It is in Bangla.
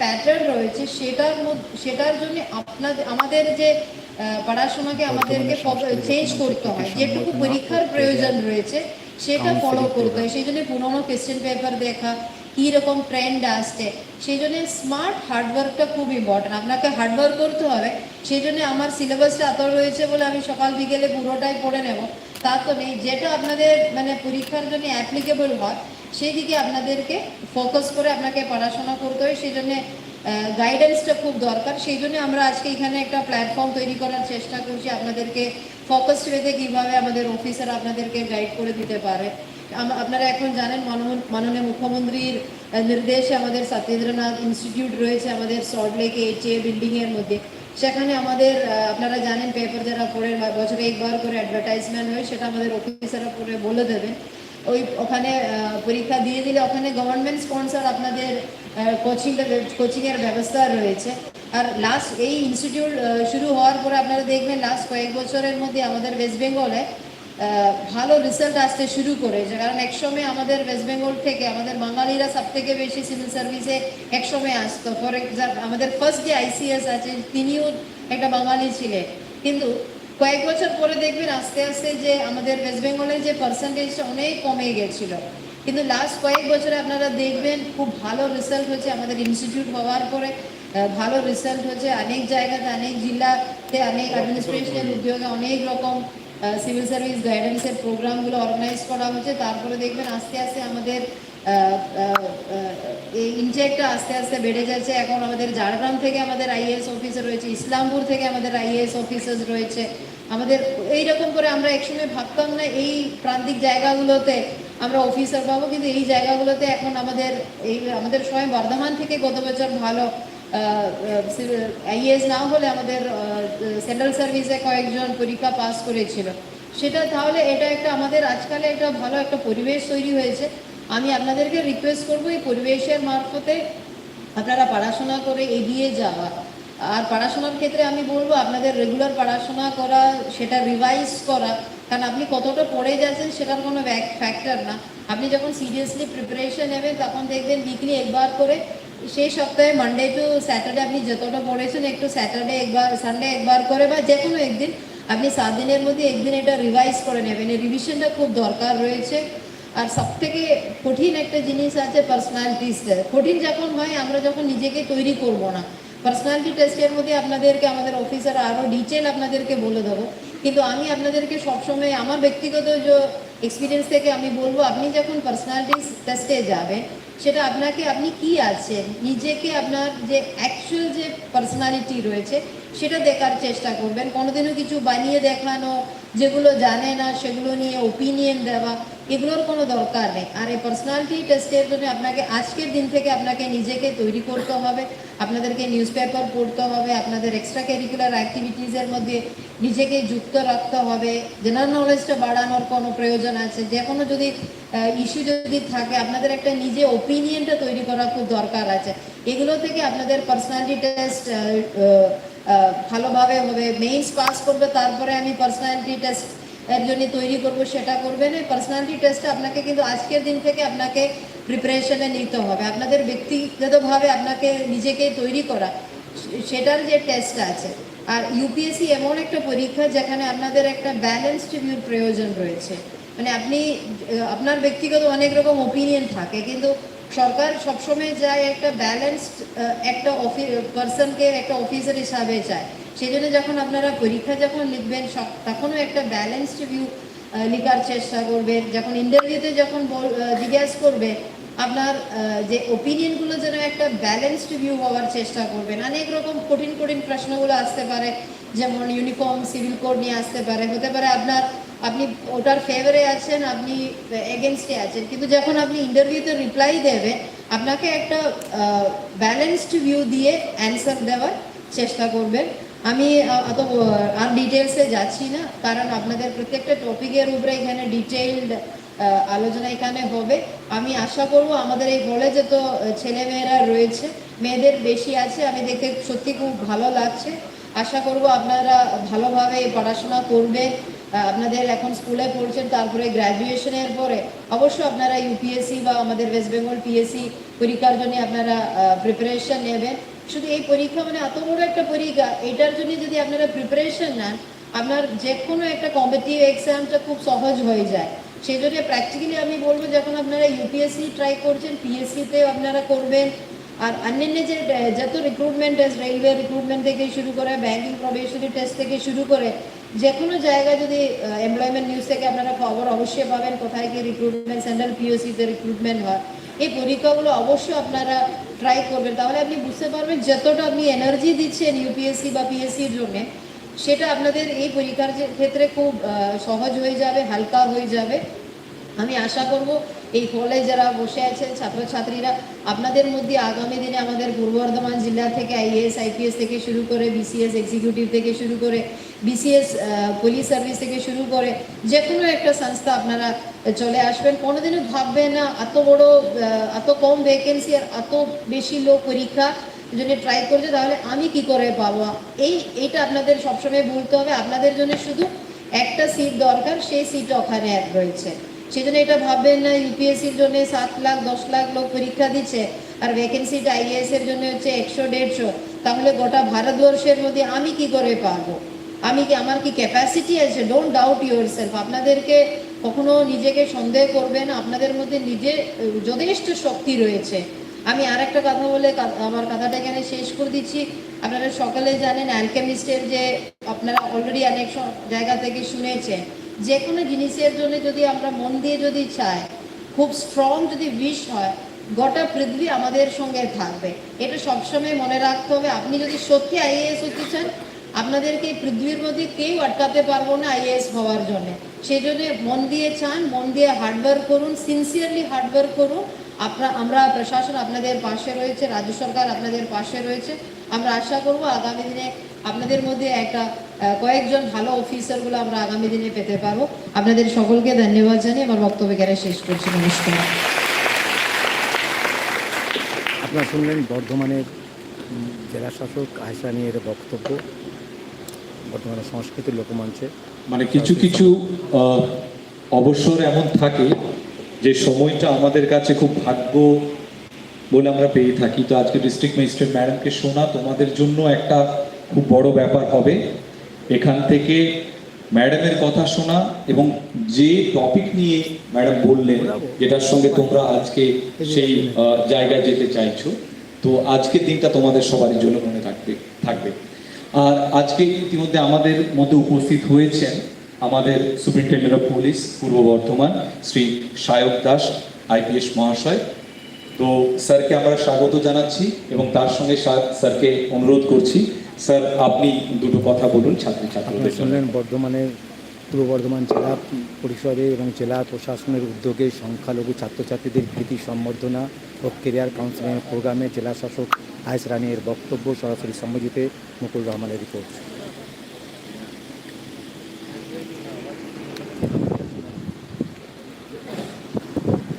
প্যাটার্ন রয়েছে সেটার মধ্যে সেটার জন্য আপনাদের আমাদের যে পড়াশোনাকে আমাদেরকে চেঞ্জ করতে হয়। যেটুকু পরীক্ষার প্রয়োজন রয়েছে সেটা ফলো করতে হয়। সেই জন্য পুরোনো কোয়েশ্চেন পেপার দেখা কী রকম ট্রেন্ড আসছে সেই জন্য স্মার্ট হার্ডওয়ার্কটা খুব ইম্পর্টেন্ট আপনাকে হার্ডওয়ার্ক করতে হবে সেই জন্য আমার সিলেবাসটা এত রয়েছে বলে আমি সকাল বিকেলে পুরোটাই পড়ে নেব। তা তো নেই যেটা আপনাদের মানে পরীক্ষার জন্য অ্যাপ্লিকেবল হয় সেই দিকে আপনাদেরকে ফোকাস করে আপনাকে পড়াশোনা করতে হয় সেই জন্য গাইডেন্সটা খুব দরকার। সেই জন্য আমরা আজকে এখানে একটা প্ল্যাটফর্ম তৈরি করার চেষ্টা করছি আপনাদেরকে ফোকাস ওয়েতে কীভাবে আমাদের অফিসার আপনাদেরকে গাইড করে দিতে পারে। আপনারা এখন জানেন মাননীয় মুখ্যমন্ত্রীর নির্দেশে আমাদের সত্যেন্দ্রনাথ ইনস্টিটিউট রয়েছে আমাদের সল্ট সল্টলেকে এইচএ বিল্ডিংয়ের মধ্যে। সেখানে আমাদের আপনারা জানেন পেপার যারা পড়ে বছরে একবার করে অ্যাডভার্টাইজমেন্ট হয়, সেটা আমাদের অফিসাররা পড়ে বলে দেবেন। ওই ওখানে পরীক্ষা দিয়ে দিলে ওখানে গভর্নমেন্ট স্পন্সর আপনাদের কোচিং কোচিংয়ের ব্যবস্থা রয়েছে। আর লাস্ট এই ইনস্টিটিউট শুরু হওয়ার পরে আপনারা দেখবেন লাস্ট কয়েক বছরের মধ্যে আমাদের ওয়েস্ট বেঙ্গলে ভালো রেজাল্ট আসতে শুরু করেছে। কারণ একসময় আমাদের ওয়েস্ট বেঙ্গল থেকে আমাদের বাঙালিরা সব থেকে বেশি সিভিল সার্ভিসে একসময় আসতো। ফর এক্সাম্পল আমাদের ফার্স্ট যে আইসিএস আছে, তিনিও একটা বাঙালি ছিলেন। কিন্তু কয়েক বছর পরে দেখবেন আস্তে আস্তে যে আমাদের ওয়েস্ট বেঙ্গলের যে পার্সেন্টেজটা অনেক কমে গেছিল। কিন্তু লাস্ট কয়েক বছরে আপনারা দেখবেন খুব ভালো রেজাল্ট হচ্ছে আমাদের ইনস্টিটিউট হওয়ার পরে। ভালো রেজাল্ট হচ্ছে অনেক জায়গাতে অনেক জেলাতে অনেক অ্যাডমিনিস্ট্রেশনের উদ্যোগে অনেক রকম সিভিল সার্ভিস গাইডেন্সের প্রোগ্রামগুলো অর্গানাইজ করা হচ্ছে তারপরে দেখবেন আস্তে আস্তে আমাদের এই ইনটেকটা আস্তে আস্তে বেড়ে যাচ্ছে। এখন আমাদের ঝাড়গ্রাম থেকে আমাদের আইএএস অফিসার রয়েছে ইসলামপুর থেকে আমাদের আইএএস অফিসার্স রয়েছে। আমাদের এই রকম করে আমরা একসময় ভাবতাম না, এই প্রান্তিক জায়গাগুলোতে আমরা অফিসার পাবো, কিন্তু এই জায়গাগুলোতে এখন আমাদের এই আমাদের স্বয়ং বর্ধমান থেকে গত বছর ভালো আইএস না হলে আমাদের সেন্ট্রাল সার্ভিসে কয়েকজন পরীক্ষা পাস করেছিল। সেটা তাহলে এটা একটা আমাদের আজকালে একটা ভালো একটা পরিবেশ তৈরি হয়েছে। আমি আপনাদেরকে রিকোয়েস্ট করব এই পরিবেশের মারফতে আপনারা পড়াশোনা করে এগিয়ে যাওয়া। আর পড়াশোনার ক্ষেত্রে আমি বলব, আপনাদের রেগুলার পড়াশোনা করা, সেটা রিভাইজ করা, কারণ আপনি কতটা পড়ে যাচ্ছেন সেটার কোনো ফ্যাক্টর না। আপনি যখন সিরিয়াসলি প্রিপারেশন নেবেন, তখন দেখবেন উইকলি একবার করে, সেই সপ্তাহে মানডে টু স্যাটারডে আপনি যতটা পড়েছেন, একটু স্যাটারডে একবার সানডে একবার করে বা যে কোনো একদিন, আপনি সাত দিনের মধ্যে একদিন এটা রিভাইজ করে নেবেন। এই রিভিশনটা খুব দরকার রয়েছে। আর সব থেকে কঠিন একটা জিনিস আছে পার্সোনালিটি কঠিন যখন হয়, আমরা যখন নিজেকে তৈরি করব না পার্সোনালিটি টেস্টের মধ্যে আপনাদেরকে আমাদের অফিসার আরও ডিটেল আপনাদেরকে বলে দেবো। কিন্তু আমি আপনাদেরকে সবসময় আমার ব্যক্তিগত যে এক্সপিরিয়েন্স থেকে আমি বলব, আপনি যখন পার্সোনালিটি টেস্টে যাবেন, সেটা আপনাকে আপনি কি আছেন, নিজেকে আপনার যে অ্যাকচুয়াল যে পার্সোনালিটি রয়েছে, সেটা দেখার চেষ্টা করবেন। কোনোদিনও কিছু বানিয়ে দেখানো, যেগুলো জানে না, সেগুলো নিয়ে ওপিনিয়ন দেওয়া এগুলোর কোনো দরকার নেই। আর এই পার্সোনালিটি টেস্টের জন্য আপনাকে আজকের দিন থেকে আপনাকে নিজেকে তৈরি করতে হবে। আপনাদেরকে নিউজ পেপার পড়তে হবে। আপনাদের এক্সট্রা ক্যারিকুলার অ্যাক্টিভিটিসের মধ্যে নিজেকে যুক্ত রাখতে হবে। জেনারেল নলেজটা বাড়ানোর কোনো প্রয়োজন আছে। যে কোনো যদি ইস্যু যদি থাকে, আপনাদের একটা নিজে ওপিনিয়নটা তৈরি করা খুব দরকার আছে। এগুলো থেকে আপনাদের পার্সোনালিটি টেস্ট ভালোভাবে হবে। মেইনস পাস করবে, তারপরে আমি পার্সোনালিটি টেস্ট এর জন্য তৈরি করব, সেটা করবেন এই পার্সোনালিটি টেস্টটা আপনাকে কিন্তু আজকের দিন থেকে আপনাকে প্রিপারেশনে নিতে হবে। আপনাদের ব্যক্তিগতভাবে আপনাকে নিজেকে তৈরি করা, সেটার যে টেস্ট আছে। আর ইউপিএসসি এমন একটা পরীক্ষা যেখানে আপনাদের একটা ব্যালেন্সড ভিউর প্রয়োজন রয়েছে। মানে আপনি, আপনার ব্যক্তিগত অনেক রকম ওপিনিয়ন থাকে, কিন্তু সরকার সবসময় যায় একটা ব্যালেন্সড একটা অফি পার্সনকে একটা অফিসার হিসাবে চায়। সেই জন্য যখন আপনারা পরীক্ষা যখন লিখবেন তখনও একটা ব্যালেন্সড ভিউ লেখার চেষ্টা করবেন। যখন ইন্টারভিউতে যখন জিজ্ঞেস করবে আপনার যে ওপিনিয়নগুলো যেন একটা ব্যালেন্সড ভিউ হওয়ার চেষ্টা করবেন। অনেক রকম কঠিন কঠিন প্রশ্নগুলো আসতে পারে, যেমন ইউনিফর্ম সিভিল কোড নিয়ে আসতে পারে। হতে পারে আপনার, আপনি ওটার ফেভারে আছেন, আপনি এগেনস্টে আছেন। কিন্তু যখন আপনি ইন্টারভিউতে রিপ্লাই দেবেন, আপনাকে একটা ব্যালেন্সড ভিউ দিয়ে অ্যান্সার দেওয়ার চেষ্টা করবেন। আমি অত আর ডিটেলসে যাচ্ছি না কারণ আপনাদের প্রত্যেকটা টপিকের উপরে এখানে ডিটেইলড আলোচনা এখানে হবে। আমি আশা করব আমাদের এই কলেজে তো ছেলেমেয়েরা রয়েছে মেয়েদের বেশি আছে আমি দেখতে সত্যি খুব ভালো লাগছে। আশা করব আপনারা ভালোভাবে পড়াশোনা করবেন আহ, আপনাদের এখন স্কুলে পড়ছেন তারপরে গ্র্যাজুয়েশনের পরে অবশ্যই আপনারা ইউপিএসসি বা আমাদের ওয়েস্ট বেঙ্গল পিএসসি পরীক্ষার জন্য আপনারা প্রিপারেশন নেবেন। শুধু এই পরীক্ষা মানে এত বড় একটা পরীক্ষা, এটার জন্য যদি আপনারা প্রিপারেশন নেন, আপনার যে কোনো একটা কম্পিটিভ এক্সামটা খুব সহজ হয়ে যায়। সেই জন্য প্র্যাকটিক্যালি আমি বলব যখন আপনারা ইউপিএসসি ট্রাই করছেন পিএসসিতে আপনারা করবেন। আর অন্যান্য যে, যত রিক্রুটমেন্ট টেস্ট রেলওয়ে রিক্রুটমেন্ট থেকে শুরু করে ব্যাঙ্কিং প্রবেশনারি টেস্ট থেকে শুরু করে যে কোনো জায়গায় যদি এমপ্লয়মেন্ট নিউজ থেকে আপনারা খবর অবশ্যই পাবেন, কোথায় কি রিক্রুটমেন্ট সেন্ট্রাল পিওসিতে রিক্রুটমেন্ট হয়। এই পরীক্ষাগুলো অবশ্যই আপনারা ট্রাই করবেন, তাহলে আপনি বুঝতে পারবেন যতটা আপনি এনার্জি দিচ্ছেন ইউপিএসসি বা পিএসসির জন্যে, সেটা আপনাদের এই পরীক্ষার ক্ষেত্রে খুব সহজ হয়ে যাবে, হালকা হয়ে যাবে। আমি আশা করব এই হলে যারা বসে আছেন ছাত্রছাত্রীরা, আপনাদের মধ্যে আগামী দিনে আমাদের পূর্ব বর্ধমান জেলা থেকে আইএএস আইপিএস থেকে শুরু করে বিসিএস এক্সিকিউটিভ থেকে শুরু করে বিসিএস পুলিশ সার্ভিস থেকে শুরু করে যে কোনো একটা সংস্থা আপনারা চলে আসবেন। কোনোদিনও ভাববেন না, এত বড় এত কম ভ্যাকেন্সি আর এত বেশি লোক পরীক্ষা যদি ট্রাই করছে, তাহলে আমি কি করে পাবো? এই, এইটা আপনাদের সবসময় বলতে হবে। আপনাদের জন্য শুধু একটা সিট দরকার, সেই সিট ওখানে এক রয়েছে। সেই জন্য এটা ভাববেন না ইউপিএসসির জন্য সাত লাখ, দশ লাখ লোক পরীক্ষা দিচ্ছে আর ভ্যাকেন্সিটা আইএএস এর জন্য হচ্ছে একশো, দেড়শো। তাহলে গোটা ভারতবর্ষের মধ্যে আমি কি করে পাবো আমি কি, আমার কি ক্যাপাসিটি আছে? ডোন্ট ডাউট ইউর সেলফ আপনাদেরকে কখনো নিজেকে সন্দেহ করবেন আপনাদের মধ্যে নিজে, যথেষ্ট শক্তি রয়েছে। আমি আর একটা কথা বলে আমার কথাটা এখানে শেষ করে দিচ্ছি। আপনারা সকালে জানেন অ্যালকেমিস্টের যে, আপনারা অলরেডি অনেক জায়গা থেকে শুনেছেন। যে কোনো জিনিসের জন্য যদি আমরা মন দিয়ে যদি চাই, খুব স্ট্রং যদি উইশ হয়, গোটা পৃথিবী আমাদের সঙ্গে থাকবে। এটা সবসময় মনে রাখতে হবে। আপনি যদি সত্যি আইএএস হতে চান, আপনাদেরকে পৃথিবীর মধ্যে কেউ আটকাতে পারব না আইএএস হওয়ার জন্য। সেই জন্য মন দিয়ে চান, মন দিয়ে হার্ডওয়ার্ক করুন সিনসিয়ারলি হার্ডওয়ার্ক করুন। আপনার আমরা প্রশাসন আপনাদের পাশে রয়েছে, রাজ্য সরকার আপনাদের পাশে রয়েছে। আমরা আশা করব আগামী দিনে আপনাদের মধ্যে একটা কয়েকজন ভালো অফিসারগুলো আমরা আগামী দিনে পেতে পারব। আপনাদের সকলকে ধন্যবাদ জানিয়ে আমার বক্তব্য এখানে শেষ করছি। নমস্কার। আপনারা শুনলেন বর্ধমানের জেলা শাসক আহসানির বক্তব্য। বর্তমানে সংস্কৃতির লোকমঞ্চে। মানে কিছু কিছু অবসর এমন থাকে যে সময়টা আমাদের কাছে খুব ভাগ্য বলে আমরা পেয়ে থাকি। তো আজকে ডিস্ট্রিক্ট ম্যাজিস্ট্রেট ম্যাডামকে শোনা তোমাদের জন্য একটা খুব বড় ব্যাপার হবে। এখান থেকে ম্যাডামের কথা শোনা এবং যে টপিক নিয়ে ম্যাডাম বললেন, যেটার সঙ্গে তোমরা আজকে সেই জায়গায় যেতে চাইছো, তো আজকের দিনটা তোমাদের সবারই জন্য মনে থাকবে থাকবে। আর আজকে ইতিমধ্যে আমাদের মধ্যে উপস্থিত হয়েছেন আমাদের superintendent of police, Purba Bardhaman, Shri Sayak Das, IPS মহাশয়। তো স্যারকে আমরা স্বাগত জানাচ্ছি এবং তার সঙ্গে স্যার- স্যারকে অনুরোধ করছি। স্যার, আপনি দুটো কথা বলুন ছাত্রী আপনারা ছাত্রীদের জন্য শুনলেন বর্ধমানে পূর্ব বর্ধমান জেলা পরিষদে এবং জেলা প্রশাসনের উদ্যোগে সংখ্যালঘু ছাত্রছাত্রীদের কৃতি সম্বর্ধনা ও কেরিয়ার কাউন্সিলিং প্রোগ্রামে জেলা শাসক আয়েস রানী এর বক্তব্য সরাসরি সম্বোধিতে মুকুল রহমানের রিপোর্ট।